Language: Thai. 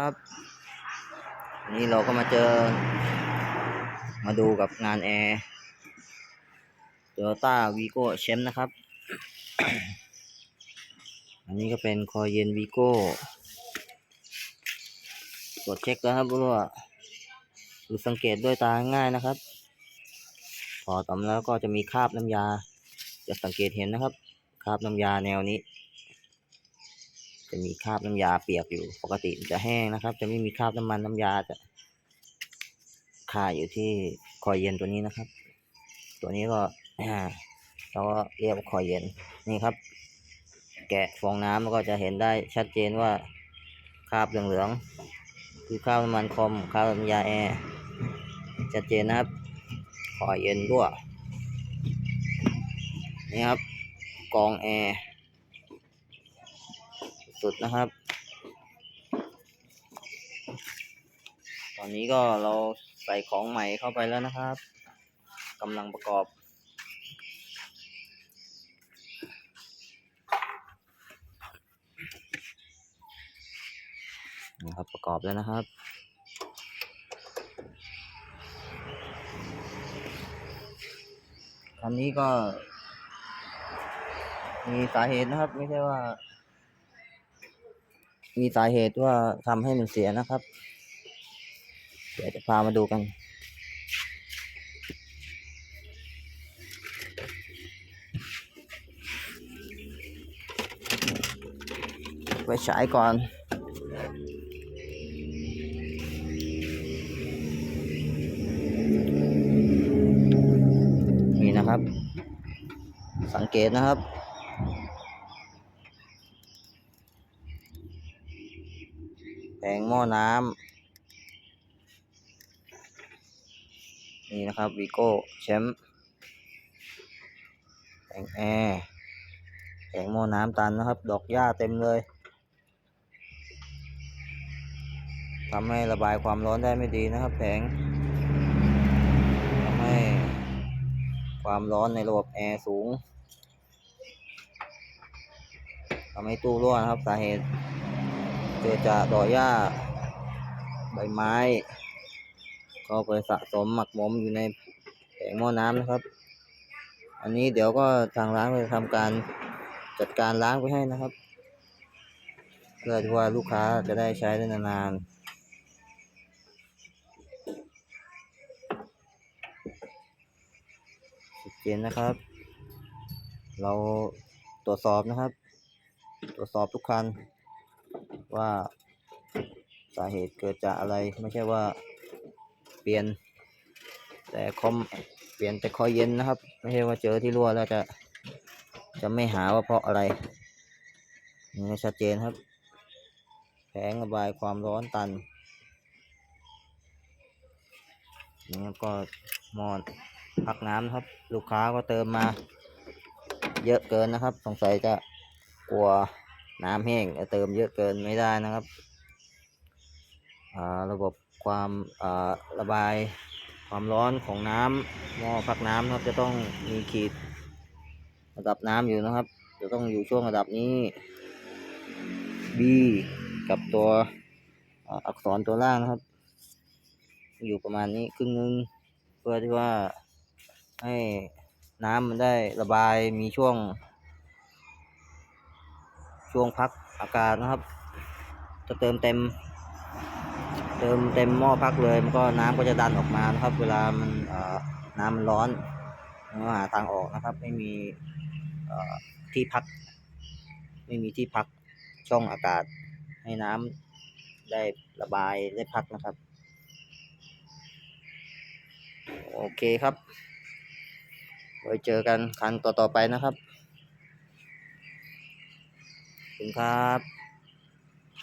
ครับนนี้เราก็มาเจอ มาดูกับงานแอร์โตโยต้าวีโก้แชมป์นะครับ อันนี้ก็เป็นคอยเย็นวีโก้ตรวจเช็คแล้วครับว่าดูสังเกตด้วยตาง่ายนะครับ พอต่อมแล้วก็จะมีคราบน้ำยา จะสังเกตเห็นนะครับ คราบน้ำยาแนวนี้ จะมีคราบน้ำยาเปียกอยู่ ปกติมันจะแห้งนะครับ จะไม่มีคราบน้ำมันน้ำยาจะคาอยู่ที่คอยเย็นตัวนี้นะครับ ตัวนี้ก็เราก็เรียกว่าคอยเย็นนี่ครับ แกะฟองน้ำแล้วก็จะเห็นได้ชัดเจนว่าคราบเหลืองๆคือคราบน้ำมันคอมคราบน้ำยาแอร์ชัดเจนนะครับคอยเย็นด้วยนี่ครับกองแอร์ สุดนะครับ ตอนนี้ก็เราใส่ของใหม่เข้าไปแล้วนะครับกำลังประกอบนะครับประกอบแล้วนะครับ คันนี้ก็มีสาเหตุนะครับ ไม่ใช่ว่า มีสาเหตุว่าทำให้มันเสียนะครับ เดี๋ยวจะพามาดูกัน ไปฉายก่อนนี่นะครับ สังเกตนะครับ แผงหม้อน้ำนี่นะครับวีโก้แชมป์แผงแอร์แผงหม้อน้ำตันนะครับ ดอกหญ้าเต็มเลยทำให้ระบายความร้อนได้ไม่ดีนะครับ แผงทำให้ความร้อนในระบบแอร์สูงทำให้ตู้รั่วนะครับสาเหตุ เกิดจากดอกหญ้า ใบไม้ ก็ไปสะสมหมักหมมอยู่ในแผงหม้อน้ำนะครับ อันนี้เดี๋ยวก็ทางร้านจะทำการจัดการล้างไปให้นะครับ เพื่อที่ว่าลูกค้าจะได้ใช้ได้นานๆชัดเจนนะครับ เราตรวจสอบนะครับ ตรวจสอบทุกคัน ว่าสาเหตุเกิดจากอะไรไม่ใช่ว่าเปลี่ยน แต่คอมเปลี่ยนแต่คอยเย็นนะครับ ไม่ใช่ว่าเจอที่รั่วแล้วจะ จะไม่หาว่าเพราะอะไรนี่ชัดเจนครับแผงระบายความร้อนตันนี่ก็หมอดพักน้ำครับ ลูกค้าก็เติมมา เยอะเกินนะครับ สงสัยจะกลัว น้ำแห้งเติมเยอะเกินไม่ได้นะครับระบบความระบายความร้อนของน้ำหม้อพักน้ำนะครับจะต้องมีขีดระดับน้ำอยู่นะครับ จะต้องอยู่ช่วงระดับนี้ B กับตัวอักษรตัวล่างนะครับ อยู่ประมาณนี้ครึ่งนึงเพื่อที่ว่าให้น้ำมันได้ระบายมีช่วง ช่วงพักอากาศนะครับ จะเติมเต็ม เติมเต็มหม้อพักเลย มันก็น้ำก็จะดันออกมานะครับ เวลามันน้ำมันร้อนมันหาทางออกนะครับ ไม่มีที่พัก ไม่มีที่พักช่องอากาศให้น้ำได้ระบายได้พักนะครับ โอเคครับไว้เจอกันครั้งต่อๆไปนะครับ คุณครับ